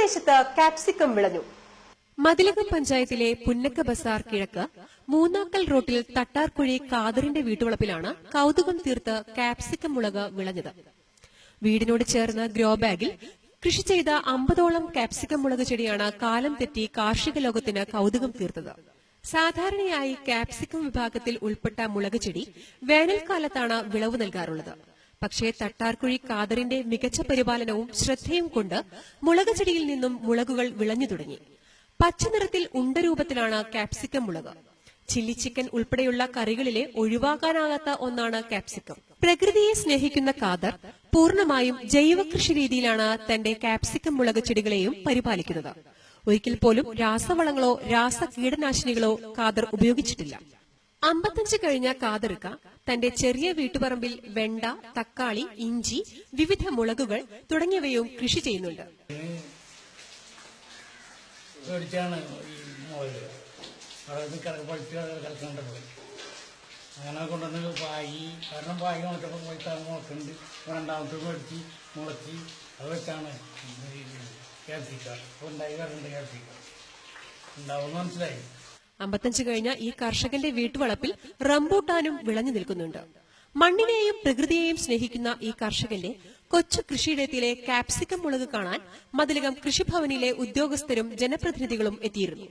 പ്രദേശത്ത് കാപ്സിക്കം വിളഞ്ഞു. മതിലകം പഞ്ചായത്തിലെ പുന്നക്ക ബസാർ കിഴക്ക് മൂന്നാക്കൽ റോട്ടിൽ തട്ടാർക്കുഴി കാതറിന്റെ വീട്ടുവളപ്പിലാണ് കൗതുകം തീർത്ത് കാപ്സിക്കം മുളക് വിളഞ്ഞത്. വീടിനോട് ചേർന്ന ഗ്രോ ബാഗിൽ കൃഷി ചെയ്ത അമ്പതോളം കാപ്സിക്കം മുളക് ചെടിയാണ് കാലം തെറ്റി കാർഷിക ലോകത്തിന് കൗതുകം തീർത്തത്. സാധാരണയായി കാപ്സിക്കം വിഭാഗത്തിൽ ഉൾപ്പെട്ട മുളക് ചെടി വേനൽക്കാലത്താണ് വിളവ് നൽകാറുള്ളത്. പക്ഷേ തട്ടാർക്കുഴി കാതറിന്റെ മികച്ച പരിപാലനവും ശ്രദ്ധയും കൊണ്ട് മുളക് ചെടിയിൽ നിന്നും മുളകുകൾ വിളഞ്ഞു തുടങ്ങി. പച്ചനിറത്തിൽ ഉണ്ടരൂപത്തിലാണ് കാപ്സിക്കം മുളക്. ചില്ലി ചിക്കൻ ഉൾപ്പെടെയുള്ള കറികളിലെ ഒഴിവാക്കാനാകാത്ത ഒന്നാണ് കാപ്സിക്കം പ്രകൃതിയെ സ്നേഹിക്കുന്ന കാദർ പൂർണമായും ജൈവ കൃഷി രീതിയിലാണ് തന്റെ കാപ്സിക്കം മുളക് ചെടികളെയും പരിപാലിക്കുന്നത്. ഒരിക്കൽ പോലും രാസവളങ്ങളോ രാസ കീടനാശിനികളോ കാദർ ഉപയോഗിച്ചിട്ടില്ല. അമ്പത്തഞ്ച് കഴിഞ്ഞ കാതറുക്ക തന്റെ ചെറിയ വീട്ടുപറമ്പിൽ വെണ്ട തക്കാളി ഇഞ്ചി വിവിധ മുളകുകൾ തുടങ്ങിയവയും കൃഷി ചെയ്യുന്നുണ്ട്. അങ്ങനെ കൊണ്ടുവന്ന് പായി. കാരണം പായി മുളച്ചപ്പോൾ പോയി മുളക്കുണ്ട് രണ്ടാമത്തെ മേടിച്ച് മുളച്ച് അത് വെച്ചാണ് കേൾപ്പിക്കാറ് ഉണ്ടായി വരണ്ട് കേൾപ്പിക്കാറ് ഉണ്ടാവും മനസ്സിലായി. അമ്പത്തഞ്ച് കഴിഞ്ഞ ഈ കർഷകന്റെ വീട്ടുവളപ്പിൽ റംബൂട്ടാനും വിളഞ്ഞു നിൽക്കുന്നുണ്ട്. മണ്ണിനെയും പ്രകൃതിയെയും സ്നേഹിക്കുന്ന ഈ കർഷകന്റെ കൊച്ചു കൃഷിയിടത്തിലെ കാപ്സിക്കം മുളക് കാണാൻ മതിലകം കൃഷിഭവനിലെ ഉദ്യോഗസ്ഥരും ജനപ്രതിനിധികളും എത്തിയിരുന്നു.